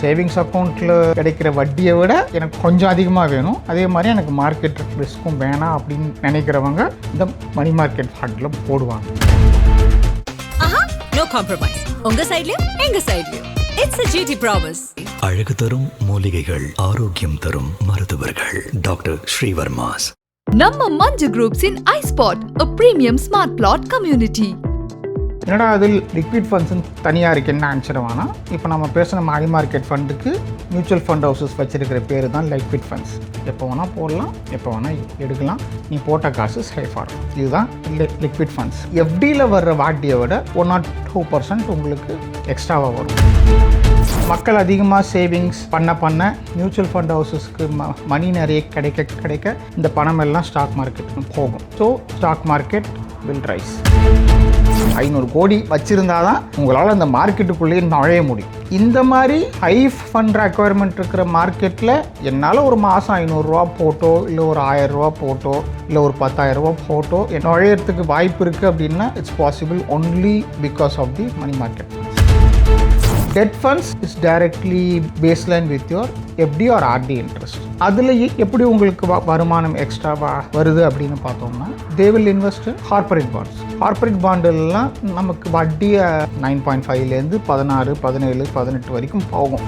Savings அக்கௌண்ட்டில் கிடைக்கிற வட்டியை விட எனக்கு கொஞ்சம் அதிகமாக வேணும். அதே மாதிரி எனக்கு மார்க்கெட் ரிஸ்க்கும் வேணாம் அப்படின்னு நினைக்கிறவங்க இந்த மணி மார்க்கெட் ஃபண்டில் போடுவாங்க. ஆஹா நோ காம்ப்ரமைஸ் உங்க சைடுலயும் எங்க சைடுலயும் இட்ஸ் ஜிடி ப்ராமிஸ் அழகு தரும் மூலிகைகள் ஆரோக்கியம் தரும் மருத்துவர்கள். டாக்டர் ஸ்ரீவர்மாஸ். நம்ம Manju groups in I spot a premium smart plot community. என்னடா அதில் லிக்விட் ஃபண்ட்ஸ்னு தனியாக இருக்குன்னு நினச்சிடுவானா இப்போ நம்ம பேசின மணி மார்க்கெட் ஃபண்டுக்கு மியூச்சுவல் ஃபண்ட் ஹவுசஸ் வச்சுருக்கிற பேர் தான் லிக்விட் ஃபண்ட்ஸ் எப்போ வேணால் போடலாம் எப்போ வேணால் எடுக்கலாம். நீ போட்ட காசு சேஃபாக இருக்கும். இதுதான் லிக்விட் ஃபண்ட்ஸ் எஃப்டியில் வர்ற வாட்டியை விட ஒன் நாட் டூ பர்சன்ட் உங்களுக்கு எக்ஸ்ட்ராவாக வரும். மக்கள் அதிகமாக சேவிங்ஸ் பண்ண பண்ண மியூச்சுவல் ஃபண்ட் ஹவுசஸ்க்கு ம மணி நிறைய கிடைக்க கிடைக்க இந்த பணம் எல்லாம் ஸ்டாக் மார்க்கெட்டுக்கு போகும். So stock market will rise ஐநூறு கோடி வச்சுருந்தா தான் உங்களால் அந்த மார்க்கெட்டுக்குள்ளேயே நுழைய முடியும். இந்த மாதிரி ஹை ஃபண்ட் ரெக்குவயர்மெண்ட் இருக்கிற மார்க்கெட்டில் என்னால் ஒரு மாதம் ஐநூறுரூவா போட்டோ இல்லை ஒரு ஆயரூவா போட்டோ இல்லை ஒரு பத்தாயிரரூவா போட்டோ நுழையிறதுக்கு வாய்ப்பு இருக்குது அப்படின்னா it's possible only because of the money market debt funds is directly baseline with your FD or RD interest அதில் எப்படி உங்களுக்கு வ- வருமானம் எக்ஸ்ட்ராவா வருது அப்படின்னு பார்த்தோம்னா they will invest corporate bonds corporate பாண்டுலாம் நமக்கு வட்டியை நைன் பாயிண்ட் ஃபைவ்லேருந்து பதினாறு பதினேழு பதினெட்டு வரைக்கும் போகும்.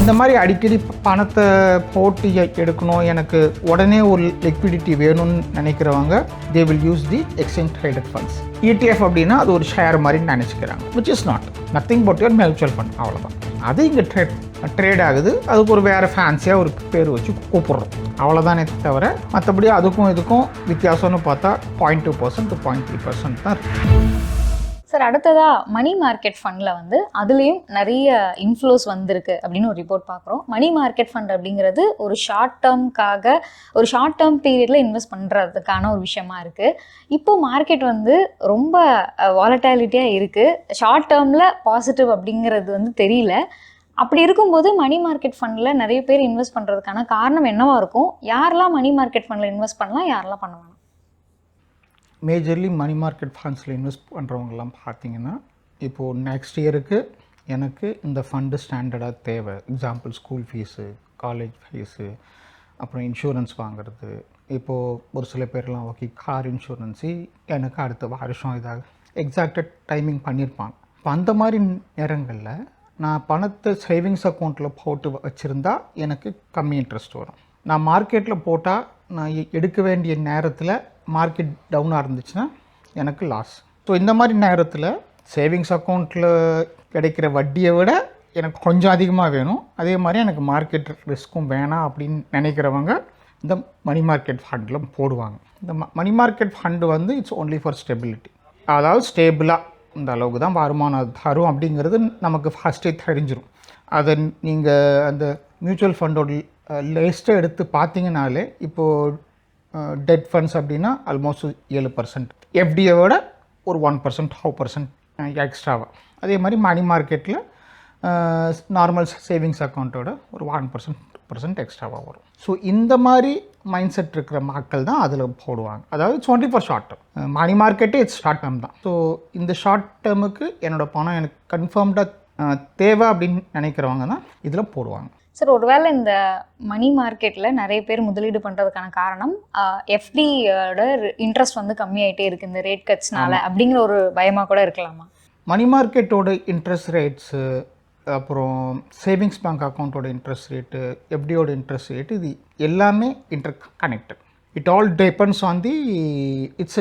இந்த மாதிரி அடிக்கடி பணத்தை போட்டு எடுக்கணும். எனக்கு உடனே ஒரு லிக்விடிட்டி வேணும்னு நினைக்கிறவங்க they will use the exchange traded funds ETF அப்படின்னா அது ஒரு ஷேர் மாதிரி நினச்சிக்கிறாங்க which is not nothing but your mutual fund அவ்வளோதான் அது இங்கே ட்ரேட் ட்ரேட் ஆகுது. அதுக்கு ஒரு வேறு ஃபேன்சியாக ஒரு பேர் வச்சு கூப்பிட்றோம். அவ்வளோதானே தவிர மற்றபடி அதுக்கும் இதுக்கும் வித்தியாசம்னு பார்த்தா point two percent to point three percent தான் இருக்குது சார் அடுத்ததா மணி மார்க்கெட் ஃபண்டில் வந்து அதுலேயும் நிறைய இன்ஃப்ளோஸ் வந்திருக்கு அப்படின்னு ஒரு ரிப்போர்ட் பார்க்குறோம் மணி மார்க்கெட் ஃபண்ட் அப்படிங்கிறது ஒரு ஷார்ட் டேர்ம்க்காக ஒரு ஷார்ட் டேர்ம் பீரியடில் இன்வெஸ்ட் பண்ணுறதுக்கான ஒரு விஷயமா இருக்குது இப்போ மார்க்கெட் வந்து ரொம்ப வாலட்டாலிட்டியாக இருக்குது ஷார்ட் டேர்மில் பாசிட்டிவ் அப்படிங்கிறது வந்து தெரியல. அப்படி இருக்கும்போது மணி மார்க்கெட் ஃபண்டில் நிறைய பேர் இன்வெஸ்ட் பண்ணுறதுக்கான காரணம் என்னவாக இருக்கும்? யாரெல்லாம் மணி மார்க்கெட் ஃபண்டில் இன்வெஸ்ட் பண்ணலாம் யாரெல்லாம் பண்ணலாம் மேஜர்லி மணி மார்க்கெட் ஃபண்ட்ஸில் இன்வெஸ்ட் பண்ணுறவங்கலாம் பார்த்தீங்கன்னா இப்போது நெக்ஸ்ட் இயருக்கு எனக்கு இந்த ஃபண்டு ஸ்டாண்டர்டாக தேவை. Example school fees college fees அப்புறம் இன்சூரன்ஸ் வாங்குறது. இப்போது ஒரு சில பேர்லாம் ஓகே கார் இன்சூரன்ஸு எனக்கு அடுத்த வருஷம் இதாக எக்ஸாக்டட் டைமிங் பண்ணியிருப்பாங்க இப்போ அந்த மாதிரி நேரங்களில் நான் பணத்தை சேவிங்ஸ் அக்கௌண்ட்டில் போட்டு வச்சுருந்தா எனக்கு கம்மி இன்ட்ரெஸ்ட் வரும். நான் மார்க்கெட்டில் போட்டால் நான் எ- எடுக்க வேண்டிய நேரத்தில் மார்க்கெட் டவுனாக இருந்துச்சுன்னா எனக்கு லாஸ் ஸோ இந்த மாதிரி நேரத்தில் சேவிங்ஸ் அக்கௌண்ட்டில் கிடைக்கிற வட்டியை விட எனக்கு கொஞ்சம் அதிகமாக வேணும். அதே மாதிரி எனக்கு மார்க்கெட் ரிஸ்க்கும் வேணாம் அப்படின்னு நினைக்கிறவங்க இந்த மணி மார்க்கெட் ஃபண்டில் போடுவாங்க. இந்த மணி மார்க்கெட் ஃபண்டு வந்து இட்ஸ் ஒன்லி ஃபார் ஸ்டெபிலிட்டி அதாவது ஸ்டேபிளாக இந்த அளவுக்கு தான் வருமானம் தரும் அப்படிங்கிறது நமக்கு ஃபஸ்ட்டே தெரிஞ்சிடும் அதை நீங்கள் அந்த மியூச்சுவல் ஃபண்டோட லிஸ்ட்டை எடுத்து பார்த்தீங்கனாலே இப்போது டெட் ஃபண்ட்ஸ் அப்படின்னா ஆல்மோஸ்ட் ஏழு பர்சன்ட் எஃப்டியோட ஒரு ஒன் பர்சன்ட் ஹவு பர்சன்ட் எக்ஸ்ட்ராவாக அதே மாதிரி மணி மார்க்கெட்டில் நார்மல் சேவிங்ஸ் அக்கௌண்ட்டோட ஒரு ஒன் பர்சன்ட் பர்சன்ட் எக்ஸ்ட்ராவாக வரும். ஸோ இந்த மாதிரி மைண்ட் செட் இருக்கிற மக்கள் தான் அதில் போடுவாங்க. அதாவது it's only for short term money மார்க்கெட்டே it's short term தான். ஸோ இந்த ஷார்ட் டேர்முக்கு என்னோடய பணம் எனக்கு கன்ஃபார்ம்டாக தேவை அப்படின்னு நினைக்கிறவங்க தான் இதில் போடுவாங்க. சார் ஒருவேளை இந்த மணி மார்க்கெட்டில் நிறைய பேர் முதலீடு பண்ணுறதுக்கான காரணம் எஃப்டியோட இன்ட்ரெஸ்ட் வந்து கம்மியாயிட்டே இருக்கு இந்த ரேட் கட்ஸ்னால அப்படிங்கிற ஒரு பயமாக கூட இருக்கலாமா? மணி மார்க்கெட்டோட இன்ட்ரெஸ்ட் ரேட்ஸு அப்புறம் சேவிங்ஸ் பேங்க் அக்கௌண்ட்டோட இன்ட்ரெஸ்ட் ரேட்டு எஃப்டியோட இன்ட்ரெஸ்ட் ரேட்டு இது எல்லாமே interconnected it all depends on the it's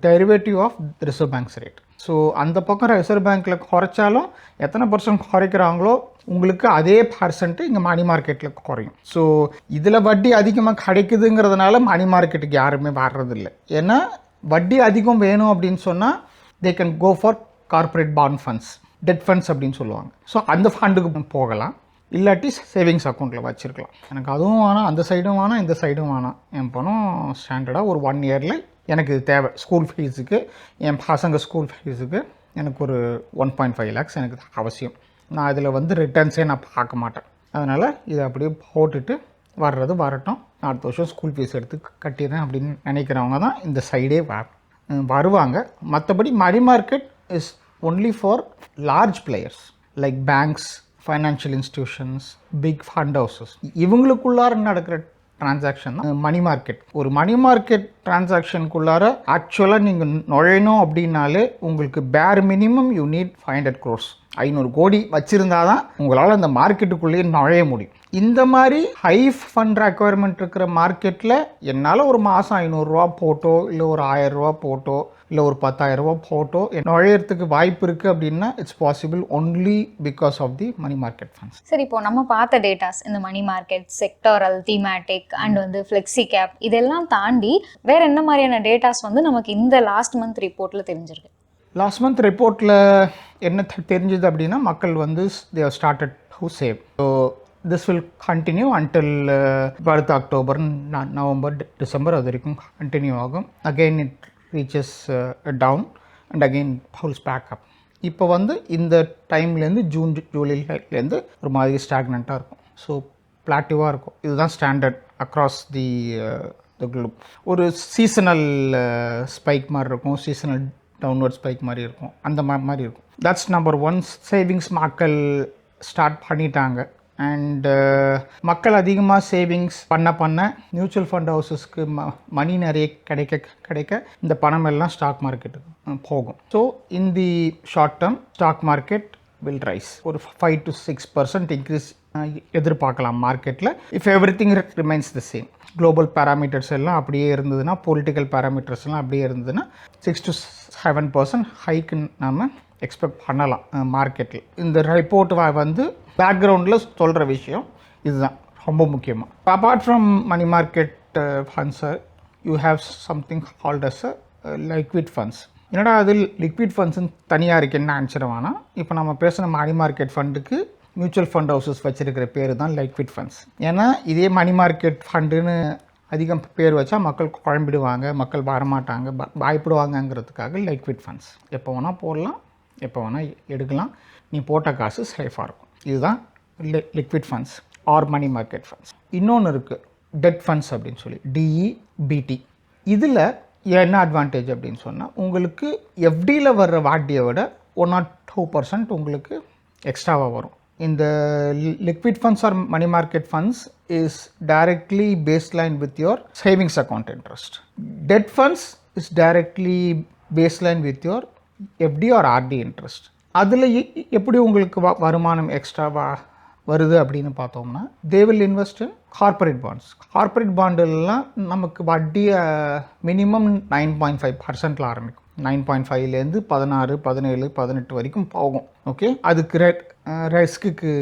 derivative of reserve banks rate so அந்த பக்கம் ரிசர்வ் பேங்க்கில் குறைச்சாலும் எத்தனை பர்சன்ட் குறைக்கிறாங்களோ உங்களுக்கு அதே பர்சன்ட்டு இங்கே மணி மார்க்கெட்டில் குறையும். ஸோ இதில் வட்டி அதிகமாக கிடைக்குதுங்கிறதுனால மணி மார்க்கெட்டுக்கு யாருமே வர்றதில்லை. ஏன்னா வட்டி அதிகம் வேணும் அப்படின்னு சொன்னால் they can go for corporate bond funds debt funds அப்படின்னு சொல்லுவாங்க. ஸோ அந்த ஃபண்டுக்கு போகலாம். இல்லாட்டி சேவிங்ஸ் அக்கௌண்ட்டில் வச்சுருக்கலாம். எனக்கு அதுவும் வேணாம் அந்த சைடும் வேணாம் இந்த சைடும் வேணாம். என் பணம் ஸ்டாண்டர்டாக ஒரு ஒன் இயரில் எனக்கு இது தேவை ஸ்கூல் ஃபீஸுக்கு என் பசங்க ஸ்கூல் ஃபீஸுக்கு எனக்கு ஒரு ஒன் பாயிண்ட் ஃபைவ் லேக்ஸ் எனக்கு அவசியம். நான் இதில் வந்து ரிட்டர்ன்ஸே நான் பார்க்க மாட்டேன். அதனால் இதை அப்படியே போட்டுட்டு வர்றது வரட்டும். அடுத்த வருஷம் ஸ்கூல் ஃபீஸ் எடுத்து கட்டிடுறேன் அப்படின்னு நினைக்கிறவங்க தான் இந்த சைடே வ வருவாங்க. மற்றபடி money market is only for large players like banks financial institutions big fund houses இவங்களுக்குள்ளார நடக்கிற டிரான்சாக்ஷன் மணி மார்க்கெட் ஒரு மணி மார்க்கெட் டிரான்சாக்ஷனுக்குள்ளார ஆக்சுவலாக நீங்கள் நுழையணும் அப்படின்னாலே உங்களுக்கு பேர் minimum you need five hundred crores ஐநூறு கோடி வச்சுருந்தா தான் உங்களால் அந்த மார்க்கெட்டுக்குள்ளேயே நுழைய முடியும். இந்த மாதிரி ஹை ஃபண்ட் ரெக்குவயர்மெண்ட் இருக்கிற மார்க்கெட்டில் என்னால் ஒரு மாதம் ஐநூறுரூவா போட்டோ இல்லை ஒரு ஆயிரரூவா போட்டோ இல்லை ஒரு பத்தாயிரரூவா போட்டோ நுழையறதுக்கு வாய்ப்பு இருக்குது அப்படின்னா it's possible only because of the money market funds சரி இப்போ நம்ம பார்த்த டேட்டாஸ் இந்த money market sectoral thematic and வந்து ஃப்ளெக்ஸி கேப் இதெல்லாம் தாண்டி வேற என்ன மாதிரியான டேட்டாஸ் வந்து நமக்கு இந்த லாஸ்ட் மந்த் ரிப்போர்ட்ல தெரிஞ்சிருக்கு? லாஸ்ட் மந்த் ரிப்போர்ட்டில் என்ன தெரிஞ்சது அப்படின்னா மக்கள் வந்து they started who save so this will continue until அடுத்த அக்டோபர் ந- நவம்பர் டிசம்பர் அது வரைக்கும் கண்டினியூ ஆகும் again it reaches down and again hauls back up இப்போ வந்து இந்த டைம்லேருந்து ஜூன் ஜூலைலேருந்து ஒரு மாதிரி ஸ்டாக்னண்ட்டாக இருக்கும் ஸோ பிளாட்டிவாக இருக்கும் இதுதான் ஸ்டாண்டர்ட் அக்ராஸ் தி குளூப் ஒரு சீசனல் ஸ்பைக் மாதிரி இருக்கும் சீசனல் டவுன்வர்ட் ஸ்பைக் மாதிரி இருக்கும் அந்த மாதிரி இருக்கும் தட்ஸ் நம்பர் ஒன் சேவிங்ஸ் மக்கள் ஸ்டார்ட் பண்ணிட்டாங்க அண்டு uh, மக்கள் அதிகமாக சேவிங்ஸ் பண்ண பண்ண மியூச்சுவல் ஃபண்ட் ஹவுசஸ்க்கு ம மணி நிறைய கிடைக்க கிடைக்க இந்த பணம் எல்லாம் ஸ்டாக் மார்க்கெட்டுக்கு போகும். So in the short term stock market will rise ஒரு five to six percent increase எதிர்பார்க்கலாம் மார்க்கெட்டில் if everything remains the same global parameters எல்லாம் அப்படியே இருந்ததுன்னா பொலிட்டிக்கல் பேராமீட்டர்ஸ் எல்லாம் அப்படியே இருந்ததுன்னா சிக்ஸ் டு செவன் பர்சன்ட் ஹைக்குன்னு நம்ம எக்ஸ்பெக்ட் பண்ணலாம் மார்க்கெட்டில் இந்த ரிப்போர்ட் வந்து பேக்ரவுண்டில் சொல்கிற விஷயம் இதுதான். ரொம்ப முக்கியமாக apart from money market ஃபண்ட்ஸை you have something called as liquid funds என்னடா அதில் லிக்விட் ஃபண்ட்ஸ்னு தனியாக இருக்குன்னு ஆன்சர் வேணாம். இப்போ நம்ம பேசுகிற மணி மார்க்கெட் ஃபண்டுக்கு மியூச்சுவல் ஃபண்ட் ஹவுசஸ் வச்சுருக்கிற பேர் தான் லிக்விட் ஃபண்ட்ஸ் ஏன்னா இதே மணி மார்க்கெட் ஃபண்டுன்னு அதிகம் பேர் வச்சா மக்கள் குழம்பிடுவாங்க மக்கள் வரமாட்டாங்க ப- பயப்படுவாங்கங்கிறதுக்காக லிக்விட் ஃபண்ட்ஸ் எப்போ வேணால் போடலாம் எப்போ வேணால் எடுக்கலாம். நீ போட்ட காசு சேஃபாக இருக்கும். இதுதான் liquid funds or money market funds இன்னொன்று இருக்குது டெட் ஃபண்ட்ஸ் அப்படின்னு சொல்லி டிஇபிடி இதில் என்ன அட்வான்டேஜ் அப்படின்னு சொன்னால் உங்களுக்கு எஃப்டியில் வர்ற வாட்டியை விட ஒன் நாட் டூ பர்சன்ட் உங்களுக்கு எக்ஸ்ட்ராவாக வரும். இந்த liquid funds or money market funds is directly baseline with your savings account interest debt funds is directly baseline with your FD or RD interest அதில் எப்படி உங்களுக்கு வ- வருமானம் எக்ஸ்ட்ராவா வருது அப்படின்னு பார்த்தோம்னா they will invest in corporate bonds corporate பாண்டுலாம் நமக்கு வட்டியை மினிமம் நைன் பாயிண்ட் ஃபைவ் பர்சன்டில் ஆரம்பிக்கும். நைன் பாயிண்ட் ஃபைவ்லேருந்து பதினாறு பதினேழு பதினெட்டு வரைக்கும் போகும். ஓகே அதுக்கு ரேட் ரிஸ்க்குக்கு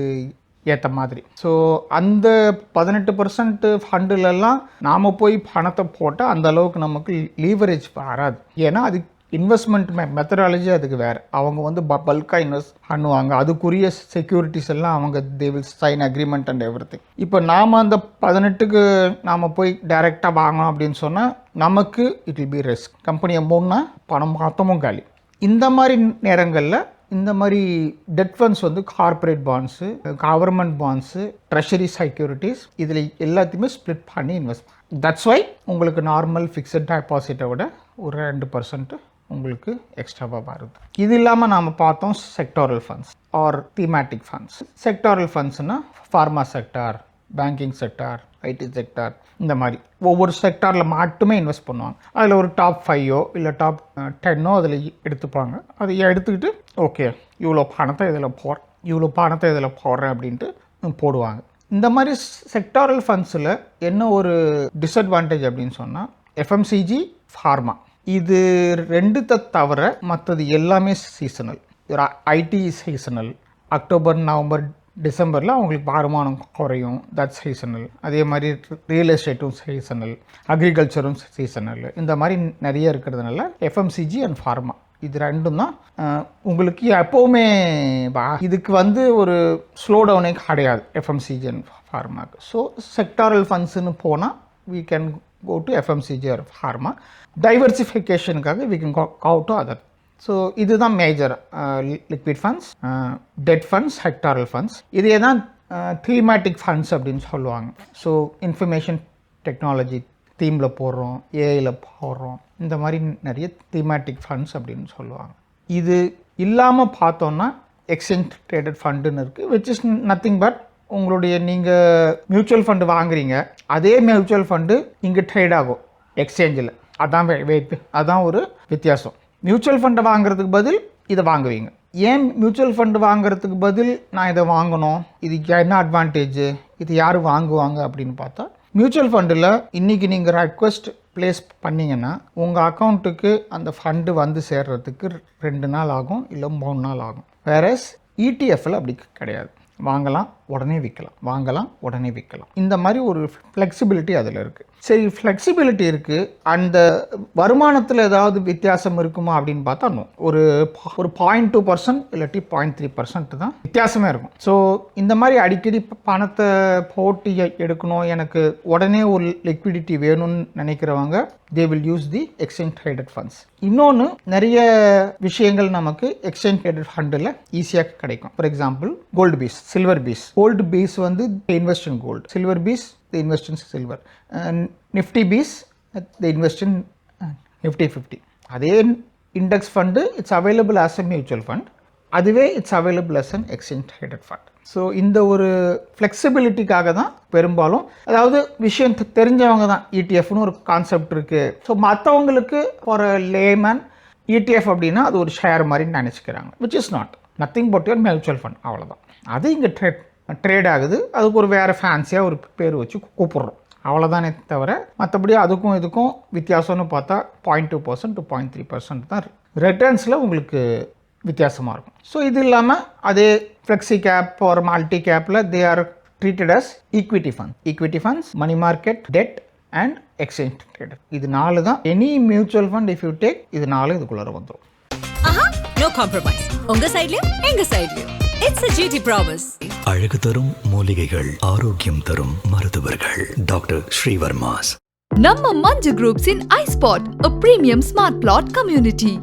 ஏற்ற மாதிரி. ஸோ அந்த பதினெட்டு பர்சன்ட் ஃபண்டுலெல்லாம் நாம் போய் பணத்தை போட்டால் அந்த அளவுக்கு நமக்கு லீவரேஜ் வராது. ஏன்னா அது இன்வெஸ்ட்மெண்ட் மெ மெத்தடாலஜி அதுக்கு வேறு. அவங்க வந்து ப பல்காக இன்வெஸ்ட் பண்ணுவாங்க. அதுக்குரிய செக்யூரிட்டிஸ் எல்லாம் அவங்க they will sign agreement and everything இப்போ நாம் அந்த பதினெட்டுக்கு நாம் போய் டைரெக்டாக வாங்கணும் அப்படின்னு சொன்னால் நமக்கு இட் வில் பி ரிஸ்க் கம்பெனியை மூணுனா பணம் மொத்தமும் காலி. இந்த மாதிரி நேரங்களில் இந்த மாதிரி டெட் ஃபண்ட்ஸ் வந்து corporate bonds government bonds treasury securities இதில் எல்லாத்தையுமே ஸ்ப்ளிட் பண்ணி இன்வெஸ்ட் தட்ஸ் வை உங்களுக்கு நார்மல் ஃபிக்ஸட் டெபாசிட்டை விட ஒரு ரெண்டு பர்சன்ட்டு உங்களுக்கு எக்ஸ்ட்ராவாக வருது இது இல்லாமல் நாம் பார்த்தோம் sectoral funds or thematic funds sectoral ஃபண்ட்ஸ்னால் pharma sector banking sector IT sector இந்த மாதிரி. ஒவ்வொரு செக்டாரில் மட்டுமே இன்வெஸ்ட் பண்ணுவாங்க. அதில் ஒரு டாப் ஃபைவோ இல்லை டாப் டென்னோ அதில் எடுத்துப்பாங்க. அதை எடுத்துக்கிட்டு ஓகே இவ்வளோ பணத்தை இதில் போடுறேன் இவ்வளோ பணத்தை இதில் போடுறேன் அப்படின்ட்டு போடுவாங்க. இந்த மாதிரி செக்டாரல் ஃபண்ட்ஸில் என்ன ஒரு டிஸ்அட்வான்டேஜ் அப்படின்னு சொன்னால் எஃப்எம்சிஜி ஃபார்மா இது ரெண்டுத்தை தவிர மற்றது எல்லாமே seasonal IT seasonal October November டிசம்பரில் அவங்களுக்கு வருமானம் குறையும். தட் சீசனல் அதே மாதிரி ரியல் எஸ்டேட்டும் சீசனல் அக்ரிகல்ச்சரும் சீசனல் இந்த மாதிரி நிறைய இருக்கிறதுனால எஃப்எம்சிஜி அண்ட் ஃபார்மா இது ரெண்டும் தான் உங்களுக்கு எப்போவுமே வா- இதுக்கு வந்து ஒரு ஸ்லோ டவுனே கிடையாது எஃப்எம்சிஜி அண்ட் ஃபார்மாக்கு ஸோ செக்டாரல் ஃபண்ட்ஸுன்னு போனால் we can go to FMCG or pharma. டைவர்சிஃபிகேஷனுக்காக we can go, go to other. So இதுதான் major liquid funds debt funds sectoral funds இதே தான் uh, தீமேட்டிக் ஃபண்ட்ஸ் அப்படின்னு சொல்லுவாங்க ஸோ இன்ஃபர்மேஷன் டெக்னாலஜி தீமில் போடுறோம் ஏஐயில் போடுறோம் இந்த மாதிரி நிறைய தீமேட்டிக் ஃபண்ட்ஸ் அப்படின்னு சொல்லுவாங்க இது இல்லாமல் பார்த்தோன்னா எக்ஸ்சேஞ்ச் ட்ரேடட் ஃபண்டுன்னு இருக்குது விச் இஸ் நத்திங் பட் உங்களுடைய நீங்கள் மியூச்சுவல் ஃபண்டு வாங்குறீங்க அதே மியூச்சுவல் ஃபண்டு இங்கே ட்ரேட் ஆகும் எக்ஸ்சேஞ்சில் அதான் வே- வே- அதான் ஒரு வித்தியாசம். மியூச்சுவல் ஃபண்டை வாங்குறதுக்கு பதில் இதை வாங்குவீங்க. ஏன் மியூச்சுவல் ஃபண்டு வாங்குறதுக்கு பதில் நான் இதை வாங்கணும்? இதுக்கு என்ன அட்வான்டேஜ் இது யார் வாங்குவாங்க அப்படின்னு பார்த்தா மியூச்சுவல் ஃபண்டில் இன்றைக்கி நீங்கள் ரெக்வஸ்ட் ப்ளேஸ் பண்ணிங்கன்னா உங்கள் அக்கௌண்ட்டுக்கு அந்த ஃபண்டு வந்து சேர்றதுக்கு ரெண்டு நாள் ஆகும் இல்லை மூணு நாள் ஆகும். வேறஸ் இடிஎஃப்ல அப்படி கிடையாது. வாங்கலாம். உடனே விற்கலாம். வாங்கலாம் உடனே விற்கலாம். இந்த மாதிரி ஒரு ஃப்ளெக்சிபிலிட்டி அதில் இருக்குது சரி ஃப்ளெக்சிபிலிட்டி இருக்குது அந்த வருமானத்தில் ஏதாவது வித்தியாசம் இருக்குமா அப்படின்னு பார்த்தா ஒரு ஒரு பாயிண்ட் டூ பர்சன்ட் இல்லாட்டி பாயிண்ட் த்ரீ பர்சன்ட் தான் வித்தியாசமே இருக்கும். ஸோ இந்த மாதிரி அடிக்கடி பணத்தை போட்டு எடுக்கணும். எனக்கு உடனே ஒரு லிக்விடிட்டி வேணும்னு நினைக்கிறவங்க they will use the exchange traded funds இன்னொன்று நிறைய விஷயங்கள் நமக்கு எக்ஸ்சேஞ்ச் ட்ரேடட் ஃபண்டில் ஈஸியாக கிடைக்கும். For example gold bees silver bees gold bees வந்து invest in gold silver bees the invest in silver Nifty bees the invest in Nifty fifty அதே index fund it's available as a mutual fund அதுவே it's available as an exchange traded fund so இந்த ஒரு ஃப்ளெக்சிபிலிட்டிக்காக தான் பெரும்பாலும் அதாவது விஷயம் தெரிஞ்சவங்க தான் இடிஎஃப்னு ஒரு கான்செப்ட் இருக்குது ஸோ மற்றவங்களுக்கு ஒரு லேமேன் இடிஎஃப் அப்படின்னா அது ஒரு ஷேர் மாதிரி நினச்சிக்கிறாங்க which is not nothing but your mutual fund அவ்வளோதான் அது இங்கே ட்ரேட் ட்ரேட் ஆகுது. அதுக்கு ஒரு வேறு ஃபேன்சியாக ஒரு பேர் வச்சு கூப்பிட்றோம். அவ்வளோதானே தவிர மற்றபடி அதுக்கும் இதுக்கும் வித்தியாசம்னு பார்த்தா point two percent to point three percent தான் ரிட்டர்ன்ஸில் உங்களுக்கு வித்தியாசமாக இருக்கும். ஸோ இது இல்லாமல் அதே ஃப்ளெக்ஸி கேப் ஒரு மல்டி கேப்பில் they are treated as equity fund equity funds money market debt and exchange trader இது நாலு தான். Any mutual fund if you take இது நாலு இதுக்குள்ளார வந்துடும் ஆஹா நோ காம்ப்ரமைஸ் உங்க சைட்லயும் எங்க சைட்லயும் இட்ஸ் a ஜிடி ப்ராமிஸ் அழகு தரும் மூலிகைகள் ஆரோக்கியம் தரும் மருத்துவர்கள். டாக்டர் ஸ்ரீவர்மாஸ். நம்ம Manju groups in I spot a premium smart plot community.